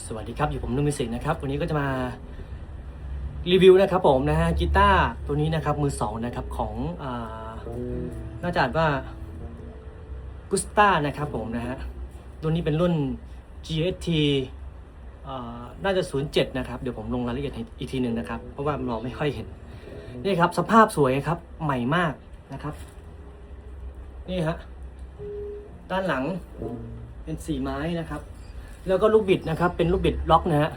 สวัสดีครับ อยู่ผมนุ่มมิสิกนะครับ วันนี้ก็จะมารีวิวนะครับผมนะฮะกีตาร์ตัวนี้นะครับมือสองนะครับของอาน่าจะอ่านว่ากุสตานะครับผมนะฮะตัวนี้เป็นรุ่น GST อ่าน่าจะ 07 นะครับ เดี๋ยวผมลงรายละเอียดอีกทีหนึ่งนะครับ เพราะว่าเราไม่ค่อยเห็น นี่ครับ สภาพสวยครับ ใหม่มากนะครับ นี่ฮะ ด้านหลังเป็นสีไม้นะครับ แล้วก็ลูกบิดนะครับ เป็นลูกบิดล็อกนะฮะ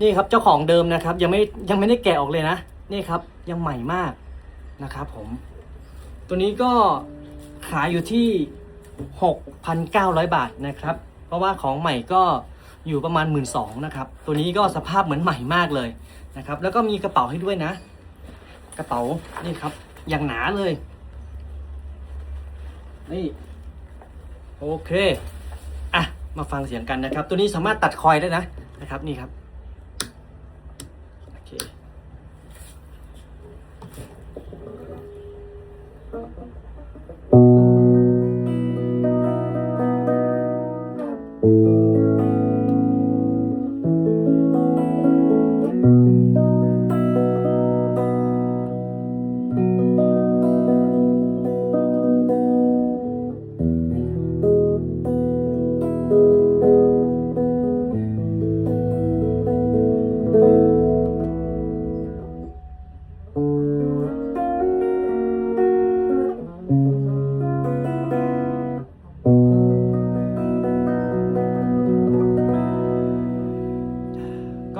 นี่ครับเจ้าของเดิมนะครับ ยังไม่ยังไม่ได้แกะออกเลยนะนี่ครับยังใหม่มากนะครับผม ตัวนี้ก็ขายอยู่ที่ 6,900 บาทนะครับ เพราะว่าของใหม่ก็อยู่ประมาณ 1 2ื่นนะครับ ตัวนี้ก็สภาพเหมือนใหม่มากเลยนะครับ แล้วก็มีกระเป๋าให้ด้วยนะ กระเป๋านี่ครับ อย่างหนาเลยนี่โอเค มาฟังเสียงกันนะครับ ตัวนี้สามารถตัดคอยได้นะนะครับนี่ครับโอเค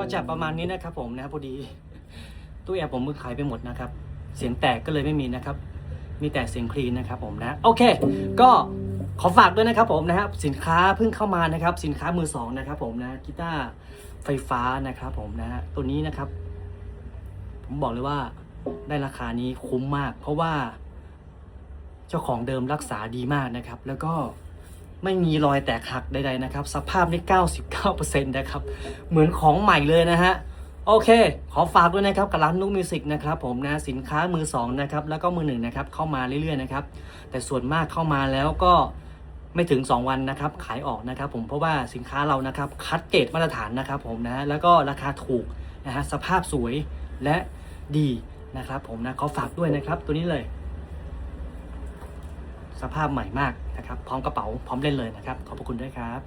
ก็จะประมาณนี้นะครับผมนะครับพอดีตู้แอร์ผมมือขายไปหมดนะครับ เสียงแตกก็เลยไม่มีนะครับ มีแต่เสียงคลีนนะครับผมนะโอเค ก็ขอฝากด้วยนะครับผมนะครับสินค้าเพิ่งเข้ามานะครับ สินค้ามือสองนะครับผมนะกีตาร์ไฟฟ้านะครับผมนะฮะตัวนี้นะครับ ผมบอกเลยว่าได้ราคานี้คุ้มมาก เพราะว่าเจ้าของเดิมรักษาดีมากนะครับ แล้วก็ ไม่มีรอยแตกหักใดๆนะครับ สภาพได้99%นะครับ เหมือนของใหม่เลยนะฮะ โอเค ขอฝากด้วยนะครับกับร้านนุ๊กมิวสิกนะครับผมนะสินค้ามือสองนะครับ แล้วก็มือหนึ่งนะครับ เข้ามาเรื่อยๆนะครับ แต่ส่วนมากเข้ามาแล้วก็ไม่ถึง 2 วันนะครับ ขายออกนะครับผมเพราะว่าสินค้าเรานะครับ คัดเกรดมาตรฐานนะครับผมนะแล้วก็ราคาถูกนะฮะสภาพสวยและดีนะครับผมนะขอฝากด้วยนะครับตัวนี้เลย สภาพใหม่มากนะครับ พร้อมกระเป๋า พร้อมเล่นเลยนะครับ ขอบพระคุณด้วยครับ